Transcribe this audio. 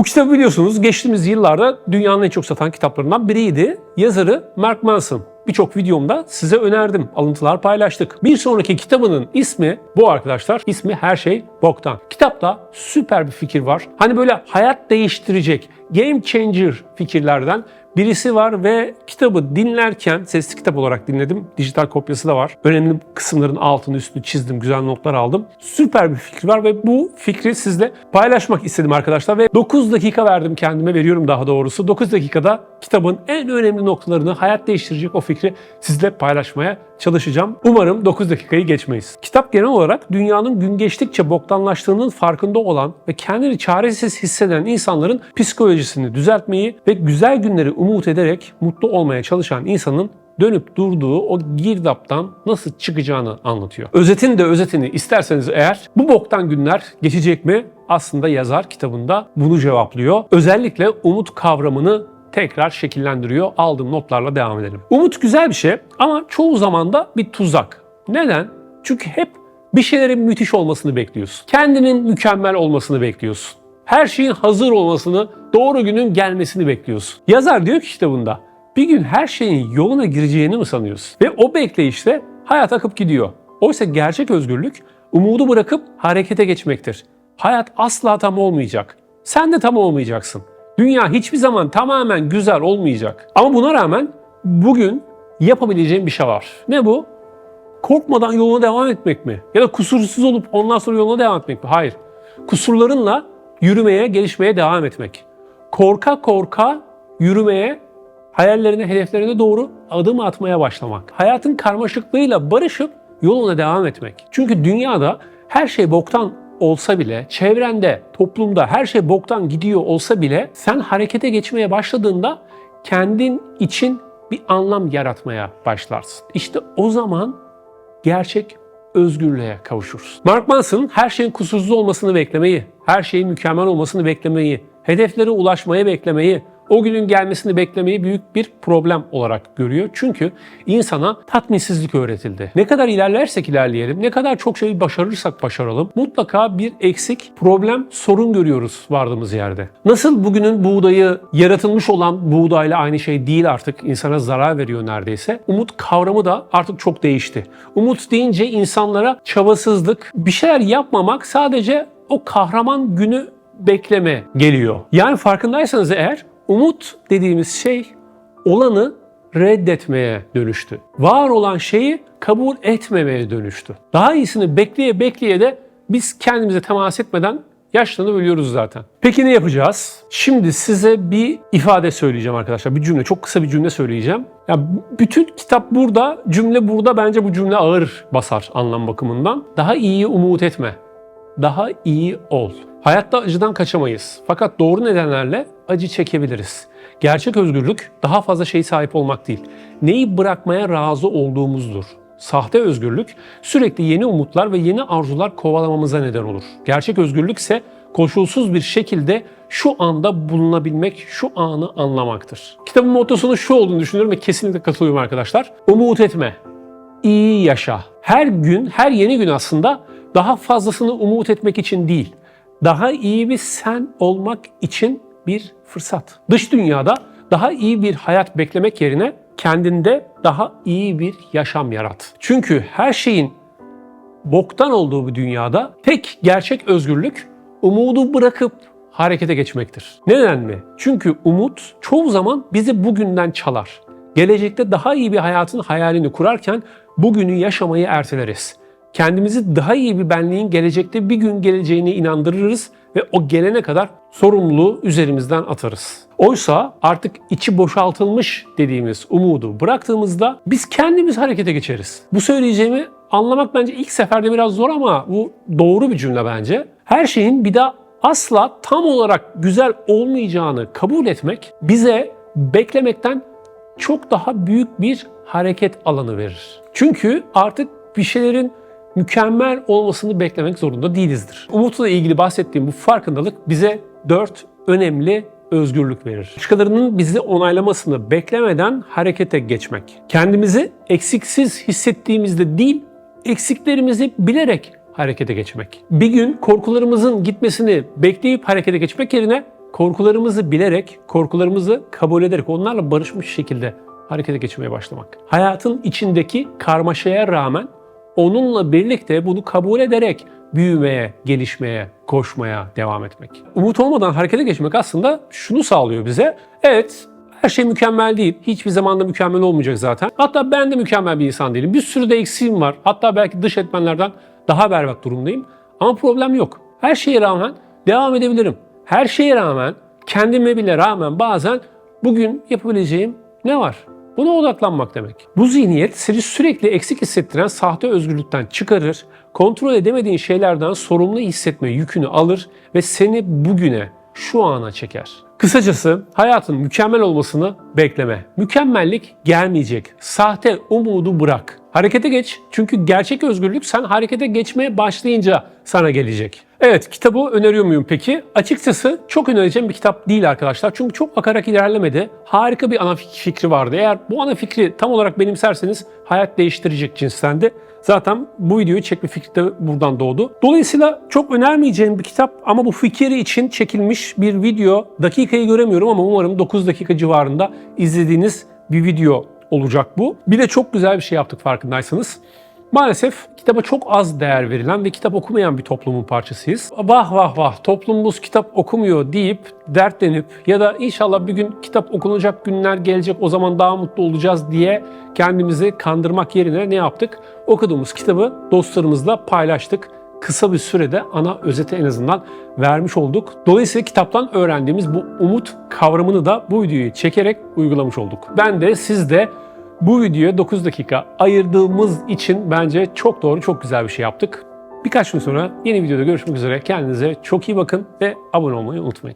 Bu kitabı biliyorsunuz geçtiğimiz yıllarda dünyanın en çok satan kitaplarından biriydi. Yazarı Mark Manson. Birçok videomda size önerdim. Alıntılar paylaştık. Bir sonraki kitabının ismi bu arkadaşlar. İsmi Her Şey Boktan. Kitapta süper bir fikir var. Hani böyle hayat değiştirecek, game changer fikirlerden birisi var ve kitabı dinlerken sesli kitap olarak dinledim. Dijital kopyası da var. Önemli kısımların altını üstünü çizdim. Güzel notlar aldım. Süper bir fikir var ve bu fikri sizle paylaşmak istedim arkadaşlar. Ve 9 dakika verdim kendime veriyorum daha doğrusu. 9 dakikada kitabın en önemli noktalarını hayat değiştirecek o fikri sizle paylaşmaya çalışacağım. Umarım 9 dakikayı geçmeyiz. Kitap genel olarak dünyanın gün geçtikçe boktanlaştığının farkında olan ve kendini çaresiz hisseden insanların psikolojisini düzeltmeyi ve güzel günleri umut ederek mutlu olmaya çalışan insanın dönüp durduğu o girdaptan nasıl çıkacağını anlatıyor. Özetin de özetini isterseniz eğer bu boktan günler geçecek mi? Aslında yazar kitabında bunu cevaplıyor. Özellikle umut kavramını tekrar şekillendiriyor. Aldığım notlarla devam edelim. Umut güzel bir şey ama çoğu zaman da bir tuzak. Neden? Çünkü hep bir şeylerin müthiş olmasını bekliyorsun. Kendinin mükemmel olmasını bekliyorsun. Her şeyin hazır olmasını, doğru günün gelmesini bekliyorsun. Yazar diyor ki kitabında, bir gün her şeyin yoluna gireceğini mi sanıyorsun? Ve o bekleyişte hayat akıp gidiyor. Oysa gerçek özgürlük umudu bırakıp harekete geçmektir. Hayat asla tam olmayacak. Sen de tam olmayacaksın. Dünya hiçbir zaman tamamen güzel olmayacak. Ama buna rağmen bugün yapabileceğin bir şey var. Ne bu? Korkmadan yoluna devam etmek mi? Ya da kusursuz olup ondan sonra yoluna devam etmek mi? Hayır. Kusurlarınla yürümeye, gelişmeye devam etmek. Korka korka yürümeye, hayallerine, hedeflerine doğru adım atmaya başlamak. Hayatın karmaşıklığıyla barışıp yoluna devam etmek. Çünkü dünyada her şey boktan olsa bile, çevrende, toplumda her şey boktan gidiyor olsa bile sen harekete geçmeye başladığında kendin için bir anlam yaratmaya başlarsın. İşte o zaman gerçek özgürlüğe kavuşuruz. Mark Manson her şeyin kusursuz olmasını beklemeyi, her şeyin mükemmel olmasını beklemeyi, hedeflere ulaşmaya beklemeyi, o günün gelmesini beklemeyi büyük bir problem olarak görüyor. Çünkü insana tatminsizlik öğretildi. Ne kadar ilerlersek ilerleyelim, ne kadar çok şeyi başarırsak başaralım mutlaka bir eksik, problem, sorun görüyoruz vardığımız yerde. Nasıl bugünün buğdayı yaratılmış olan buğdayla aynı şey değil artık insana zarar veriyor neredeyse. Umut kavramı da artık çok değişti. Umut deyince insanlara çabasızlık, bir şeyler yapmamak sadece o kahraman günü bekleme geliyor. Yani farkındaysanız eğer umut dediğimiz şey olanı reddetmeye dönüştü. Var olan şeyi kabul etmemeye dönüştü. Daha iyisini bekleye bekleye de biz kendimize temas etmeden yaşlanıp ölüyoruz zaten. Peki ne yapacağız? Şimdi size bir ifade söyleyeceğim arkadaşlar. Bir cümle, çok kısa bir cümle söyleyeceğim. Ya bütün kitap burada, cümle burada bence bu cümle ağır basar anlam bakımından. Daha iyi umut etme. Daha iyi ol. Hayatta acıdan kaçamayız. Fakat doğru nedenlerle acı çekebiliriz. Gerçek özgürlük daha fazla şey sahip olmak değil. Neyi bırakmaya razı olduğumuzdur. Sahte özgürlük sürekli yeni umutlar ve yeni arzular kovalamamıza neden olur. Gerçek özgürlük ise koşulsuz bir şekilde şu anda bulunabilmek, şu anı anlamaktır. Kitabın mottosunun şu olduğunu düşünüyorum ve kesinlikle katılıyorum arkadaşlar. Umut etme, iyi yaşa. Her gün, her yeni gün aslında daha fazlasını umut etmek için değil, daha iyi bir sen olmak için bir fırsat. Dış dünyada daha iyi bir hayat beklemek yerine kendinde daha iyi bir yaşam yarat. Çünkü her şeyin boktan olduğu bir dünyada tek gerçek özgürlük umudu bırakıp harekete geçmektir. Neden mi? Çünkü umut çoğu zaman bizi bugünden çalar. Gelecekte daha iyi bir hayatın hayalini kurarken bugünü yaşamayı erteleriz. Kendimizi daha iyi bir benliğin gelecekte bir gün geleceğine inandırırız ve o gelene kadar sorumluluğu üzerimizden atarız. Oysa artık içi boşaltılmış dediğimiz umudu bıraktığımızda biz kendimiz harekete geçeriz. Bu söyleyeceğimi anlamak bence ilk seferde biraz zor ama bu doğru bir cümle bence. Her şeyin bir daha asla tam olarak güzel olmayacağını kabul etmek bize beklemekten çok daha büyük bir hareket alanı verir. Çünkü artık bir şeylerin mükemmel olmasını beklemek zorunda değilizdir. Umutla ilgili bahsettiğim bu farkındalık bize dört önemli özgürlük verir. Başkalarının bizi onaylamasını beklemeden harekete geçmek. Kendimizi eksiksiz hissettiğimizde değil, eksiklerimizi bilerek harekete geçmek. Bir gün korkularımızın gitmesini bekleyip harekete geçmek yerine korkularımızı bilerek, korkularımızı kabul ederek, onlarla barışmış şekilde harekete geçmeye başlamak. Hayatın içindeki karmaşaya rağmen onunla birlikte bunu kabul ederek büyümeye, gelişmeye, koşmaya devam etmek. Umut olmadan harekete geçmek aslında şunu sağlıyor bize. Evet, her şey mükemmel değil. Hiçbir zaman da mükemmel olmayacak zaten. Hatta ben de mükemmel bir insan değilim. Bir sürü de eksiğim var. Hatta belki dış etmenlerden daha berbat durumdayım. Ama problem yok. Her şeye rağmen devam edebilirim. Her şeye rağmen, kendime bile rağmen bazen bugün yapabileceğim ne var? Buna odaklanmak demek. Bu zihniyet seni sürekli eksik hissettiren sahte özgürlükten çıkarır, kontrol edemediğin şeylerden sorumlu hissetme yükünü alır ve seni bugüne, şu ana çeker. Kısacası hayatın mükemmel olmasını bekleme. Mükemmellik gelmeyecek. Sahte umudu bırak. Harekete geç. Çünkü gerçek özgürlük sen harekete geçmeye başlayınca sana gelecek. Evet kitabı öneriyor muyum peki? Açıkçası çok önereceğim bir kitap değil arkadaşlar. Çünkü çok akarak ilerlemedi. Harika bir ana fikri vardı. Eğer bu ana fikri tam olarak benimserseniz hayat değiştirecek cinstendi. Zaten bu videoyu çekme fikri de buradan doğdu. Dolayısıyla çok önermeyeceğim bir kitap ama bu fikri için çekilmiş bir video. Dakikayı göremiyorum ama umarım 9 dakika civarında izlediğiniz bir video olacak bu. Bir de çok güzel bir şey yaptık farkındaysanız. Maalesef kitaba çok az değer verilen ve kitap okumayan bir toplumun parçasıyız. Vah vah vah toplumumuz kitap okumuyor deyip dertlenip ya da inşallah bir gün kitap okunacak günler gelecek o zaman daha mutlu olacağız diye kendimizi kandırmak yerine ne yaptık? Okuduğumuz kitabı dostlarımızla paylaştık kısa bir sürede ana özeti en azından vermiş olduk. Dolayısıyla kitaptan öğrendiğimiz bu umut kavramını da bu videoyu çekerek uygulamış olduk. Ben de siz de bu videoya 9 dakika ayırdığımız için bence çok doğru, çok güzel bir şey yaptık. Birkaç gün sonra yeni videoda görüşmek üzere. Kendinize çok iyi bakın ve abone olmayı unutmayın.